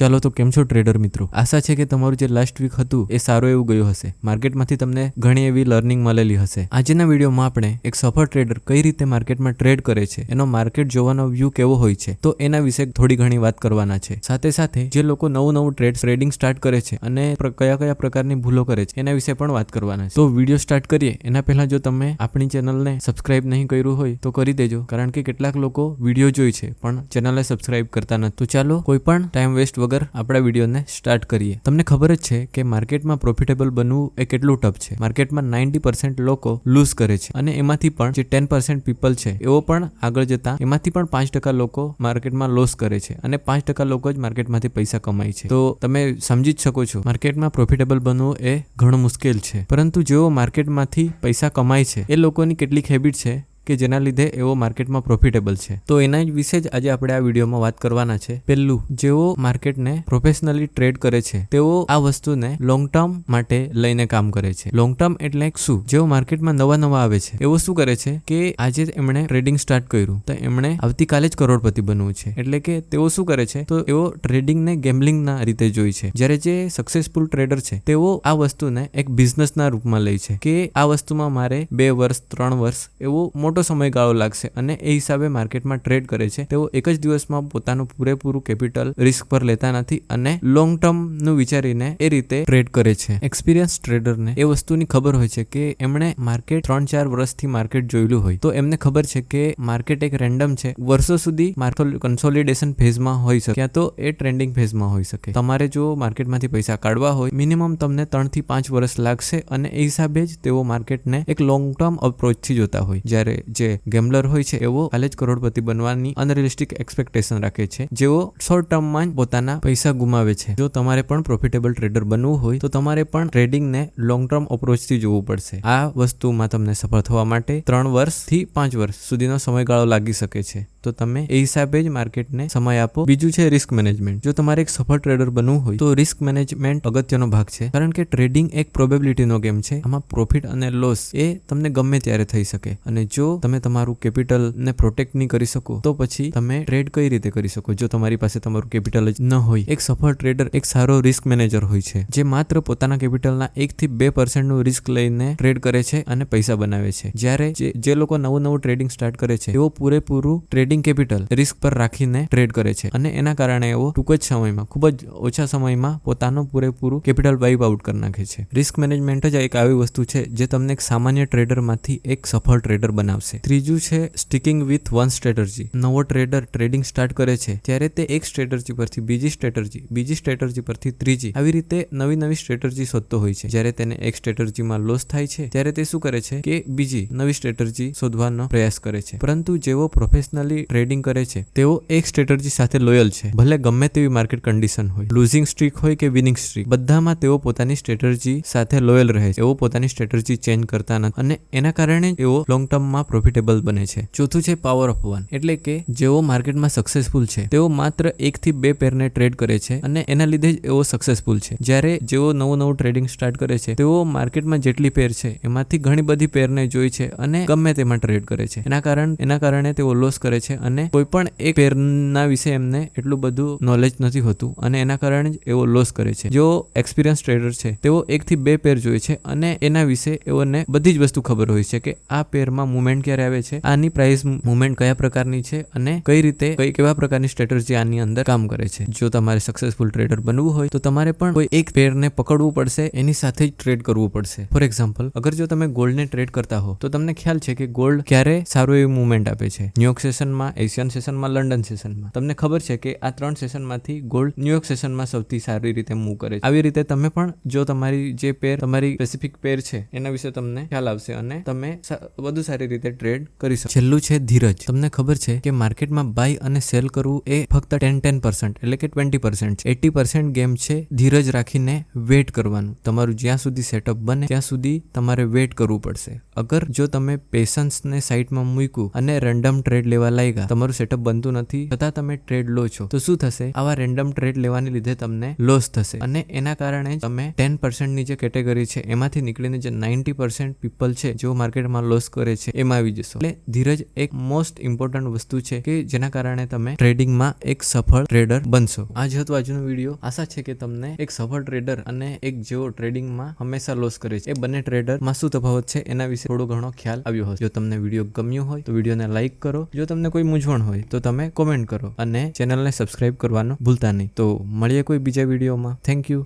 ચાલો તો કેમ છો ટ્રેડર મિત્રો? આશા છે કે તમારું જે લાસ્ટ વીક હતું એ સારું એવું ગયું હશે. માર્કેટમાંથી તમને ઘણી એવી લર્નિંગ મળેલી હશે. આજના વિડીયોમાં આપણે એક સફળ ટ્રેડર કઈ રીતે માર્કેટમાં ટ્રેડ કરે છે, એનો માર્કેટ જોવાનો વ્યૂ કેવો હોય છે, તો એના વિશે થોડી ઘણી વાત કરવાના છે. સાથે સાથે જે લોકો નવું નવું ટ્રેડ ટ્રેડિંગ સ્ટાર્ટ કરે છે અને કયા કયા પ્રકારની ભૂલો કરે છે, એના વિશે પણ વાત કરવાના છે. તો વીડિયો સ્ટાર્ટ કરીએ. એના પહેલા જો તમે આપણી ચેનલને સબસ્ક્રાઇબ નહીં કર્યું હોય, તો કરી દેજો, કારણ કે કેટલાક લોકો વીડિયો જોઈ છે, પણ ચેનલને સબસ્ક્રાઇબ કરતા નથી. તો ચાલો કોઈ પણ ટાઈમ વેસ્ટ વગર આપણા વિડીયોને સ્ટાર્ટ કરીએ. તમને ખબર જ છે કે માર્કેટમાં પ્રોફિટેબલ બનવું એ કેટલું ટફ છે. માર્કેટમાં નાઇન્ટી પર્સન્ટ લોકો લૂઝ કરે છે અને એમાંથી પણ જે ટેન પર્સન્ટ પીપલ છે એવો પણ આગળ જતા એમાંથી પણ પાંચ ટકા લોકો માર્કેટમાં લોસ કરે છે અને પાંચ ટકા લોકો જ માર્કેટમાંથી પૈસા કમાય છે. તો તમે સમજી જ શકો છો, માર્કેટમાં પ્રોફિટેબલ બનવું એ ઘણું મુશ્કેલ છે. પરંતુ જેઓ માર્કેટમાંથી પૈસા કમાય છે, એ લોકોની કેટલીક હેબિટ છે કે જેના લીધે એવો માર્કેટમાં પ્રોફિટેબલ છે. તો એના જ વિશે જ આજે આપણે આ વિડીયોમાં વાત કરવાના છે. પહેલું જેઓ માર્કેટને પ્રોફેશનલી ટ્રેડ કરે છે, તેઓ આ વસ્તુને લોંગ ટર્મ માટે લઈને કામ કરે છે. લોંગ ટર્મ એટલે શું? જેઓ માર્કેટમાં નવા નવા આવે છે. એવો શું કરે છે? કે આજે એમણે ટ્રેડિંગ સ્ટાર્ટ કર્યું. તો એમણે આવતીકાલે જ કરોડપતિ બનવું છે. એટલે કે તેઓ શું કરે છે? તો એઓ ટ્રેડિંગને ગેમ્બલિંગના રીતે જોઈ છે. જ્યારે જે સક્સેસફુલ ટ્રેડર છે, તેઓ આ વસ્તુને એક બિઝનેસના રૂપમાં લે છે. કે આ વસ્તુમાં મારે બે વર્ષ, ત્રણ વર્ષ એવો મોટો સમયગાળો લાગશે અને એ હિસાબે માર્કેટમાં ટ્રેડ કરે છે. તેઓ એક જ દિવસમાં પોતાનું પૂરેપૂરું કેપિટલ રિસ્ક પર લેતા નથી અને લોંગ ટર્મનું વિચારીને એ રીતે ટ્રેડ કરે છે. એક્સપિરિયન્સ ટ્રેડરને એ વસ્તુની ખબર હોય છે કે એમણે માર્કેટ ત્રણ ચાર વર્ષથી માર્કેટ જોયેલું હોય. તો એમને ખબર છે કે માર્કેટ એક રેન્ડમ છે. વર્ષો સુધી માર્કેટ કન્સોલિડેશન ફેઝમાં હોઈ શકે. ક્યાં તો એ ટ્રેન્ડિંગ ફેઝમાં હોઈ શકે. તમારે જો માર્કેટમાંથી પૈસા કાઢવા હોય મિનિમમ તમને ત્રણથી પાંચ વર્ષ લાગશે અને એ હિસાબે જ તેઓ માર્કેટને એક લોંગ ટર્મ અપ્રોચથી જોતા હોય. જ્યારે જે ગેમ્બલર હોય છે, એવો કાલે જ કરોડપતિ બનવાની અનરિયલિસ્ટિક એક્સપેક્ટેશન રાખે છે. જેઓ શોર્ટ ટર્મમાં પોતાના પૈસા ગુમાવે છે. જો તમારે પણ પ્રોફિટેબલ ટ્રેડર બનવું હોય, તો તમારે પણ ટ્રેડિંગને લોંગ ટર્મ અપ્રોચથી જોવું પડશે. આ વસ્તુમાં તમને સફળ થવા માટે ત્રણ વર્ષથી પાંચ વર્ષ સુધીનો સમયગાળો લાગી શકે છે. તો તમે એ હિસાબે જ માર્કેટને સમય આપો. બીજું છે રિસ્ક મેનેજમેન્ટ જો તમારે એક સફળ ટ્રેડર બનવું હોય, તો રિસ્ક મેનેજમેન્ટ અગત્યનો ભાગ છે. કારણ કે ટ્રેડિંગ એક પ્રોબેબિલિટીનો ગેમ છે. આમાં પ્રોફિટ અને લોસ એ તમને ગમે ત્યારે થઈ શકે. અને જો તમે તમારું કેપિટલ ને પ્રોટેક્ટ નહીં કરી શકો, તો પછી તમે ટ્રેડ કઈ રીતે કરી શકો? જો તમારી પાસે તમારું કેપિટલ જ ન હોય, એક સફળ ટ્રેડર એક સારો રિસ્ક મેનેજર હોય છે, જે માત્ર પોતાના કેપિટલના એક થી બે પર્સન્ટનું રિસ્ક લઈને ટ્રેડ કરે છે અને પૈસા બનાવે છે. જ્યારે જે જે લોકો નવું નવું ટ્રેડિંગ સ્ટાર્ટ કરે છે, તેઓ પૂરેપૂરું ટ્રેડિંગ કેપિટલ રિસ્ક પર રાખીને ટ્રેડ કરે છે અને એના કારણે એવો ટૂંક જ સમયમાં, ખૂબ જ ઓછા સમયમાં પોતાનું પૂરેપૂરું કેપિટલ વાઇપ આઉટ કરી નાખે છે. રિસ્ક મેનેજમેન્ટ જ એક આવી વસ્તુ છે, જે તમને એક સામાન્ય ટ્રેડરમાંથી એક સફળ ટ્રેડર બનાવશે. ત્રીજું છે સ્ટીકિંગ વિથ વન સ્ટ્રેટર્જી નવો ટ્રેડર ટ્રેડિંગ સ્ટાર્ટ કરે છે. ત્યારે તે એક સ્ટ્રેટર્જી પરથી બીજી સ્ટ્રેટર્જી બીજી સ્ટ્રેટર્જી પરથી ત્રીજી. આવી રીતે નવી નવી સ્ટ્રેટર્જી શોધતો હોય છે. જ્યારે તેને એક સ્ટ્રેટર્જીમાં લોસ થાય છે, ત્યારે તે શું કરે છે કે બીજી નવી સ્ટ્રેટર્જી શોધવાનો પ્રયાસ કરે છે. પરંતુ જેઓ પ્રોફેશનલી ટ્રેડિંગ કરે છે, તેઓ એક સ્ટ્રેટર્જી સાથે લોયલ છે. ભલે ગમે તેવી માર્કેટ કન્ડિશન હોય. લૂઝિંગ સ્ટ્રીક હોય કે વિનિંગ સ્ટ્રીક બધામાં તેઓ પોતાની સ્ટ્રેટર્જી સાથે લોયલ રહે છે. એવો પોતાની સ્ટ્રેટર્જી ચેન્જ કરતા નથી. અને એના કારણે એવો લોંગ ટર્મમાં પ્રોફિટેબલ બને છે. ચોથું છે પાવર ઓફ વન એટલે કે જેઓ માર્કેટમાં સક્સેસફુલ છે, તેઓ માત્ર એકથી બે પેરને ટ્રેડ કરે છે અને એના લીધે જ એઓ સક્સેસફુલ છે. જ્યારે જેઓ નવું નવું ટ્રેડિંગ સ્ટાર્ટ કરે છે, તેઓ માર્કેટમાં જેટલી પેર છે, એમાંથી ઘણી બધી પેરને જોઈ છે અને ગમે તેમાં ટ્રેડ કરે છે. એના કારણ, એના કારણે તેઓ લોસ કરે છે અને કોઈ પણ એક પેરના વિશે એમને એટલું બધું નોલેજ નથી હોતું અને એના કારણે જ એઓ લોસ કરે છે. જેઓ એક્સપિરિયન્સ ટ્રેડર છે, તેઓ એકથી બે પેર જોઈ છે અને એના વિશે એઓને બધી જ વસ્તુ ખબર હોય છે કે આ પેરમાં મુવમેન્ટ ક્યારે આવે છે, આની પ્રાઇસ મુવમેન્ટ કયા પ્રકારની છે અને કઈ રીતે કઈ કેવા પ્રકારની સ્ટ્રેટર્જી આની અંદર કામ કરે છે. જો તમારે સક્સેસફુલ ટ્રેડર બનવું હોય, તો તમારે પણ કોઈ એક પેરને પકડવું પડશે, એની સાથે જ ટ્રેડ કરવું પડશે. ફોર એક્ઝામ્પલ અગર જો તમે ગોલ્ડને ટ્રેડ કરતા હો, તો તમને ખ્યાલ છે કે ગોલ્ડ ક્યારે સારું એવું મુવમેન્ટ આપે છે. ન્યુયોર્ક સેશનમાં એશિયન સેશનમાં લંડન સેશનમાં તમને ખબર છે કે આ ત્રણ સેશનમાંથી ગોલ્ડ ન્યુયોર્ક સેશનમાં સૌથી સારી રીતે મૂવ કરે છે. આવી રીતે તમે પણ જો તમારી જે પેર તમારી સ્પેસિફિક પેર છે, એના વિશે તમને ખ્યાલ આવશે અને તમે વધુ સારી રીતે ટ્રેડ કરી શકો. છેલ્લું છે ધીરજ. તમને ખબર છે કે માર્કેટમાં બાય અને સેલ કરવું એ ફક્ત ટેન ટેન પર્સન્ટ એટલે કે twenty percent eighty percent game છે ધીરજ રાખીને વેટ કરવાનું. તમારું જ્યાં સુધી સેટઅપ બને, ત્યાં સુધી તમારે વેટ કરવું પડશે. અગર જો તમે પેશન્સને સાઈડમાં મૂક્યું અને રેન્ડમ ટ્રેડ લેવા લાગ્યા, તમારું સેટઅપ બનતું નથી, છતાં તમે ટ્રેડ લો છો, તો શું થશે? આવા રેન્ડમ ટ્રેડ લેવાને લીધે તમને લોસ થશે. અને એના કારણે તમે ટેન પર્સન્ટની જે કેટેગરી છે, એમાંથી નીકળીને જે નાઇન્ટી પર્સન્ટ પીપલ છે, જેઓ માર્કેટમાં લોસ કરે છે એમાં ટ્રેડિંગમાં આવી જશો. એટલે ધીરજ એક મોસ્ટ ઇમ્પોર્ટન્ટ વસ્તુ છે કે જેના કારણે તમે ટ્રેડિંગમાં એક સફળ ટ્રેડર બનશો. આ જ હતો આજનો વીડિયો આશા છે કે તમને એક સફળ ટ્રેડર અને એક જેઓ ટ્રેડિંગમાં હંમેશા લોસ કરે છે. એ બંને ટ્રેડરમાં શું તફાવત છે એના વિશે થોડો ઘણો ખ્યાલ આવ્યો હશે. જો તમને વીડિયો ગમ્યો હોય તો વિડીયોને લાઇક કરો. જો તમને કોઈ મૂંઝવણ હોય તો તમે કોમેન્ટ કરો અને ચેનલને સબસ્ક્રાઇબ કરવાનું ભૂલતા નહીં. તો મળીએ કોઈ બીજા વિડીયોમાં થેન્ક યુ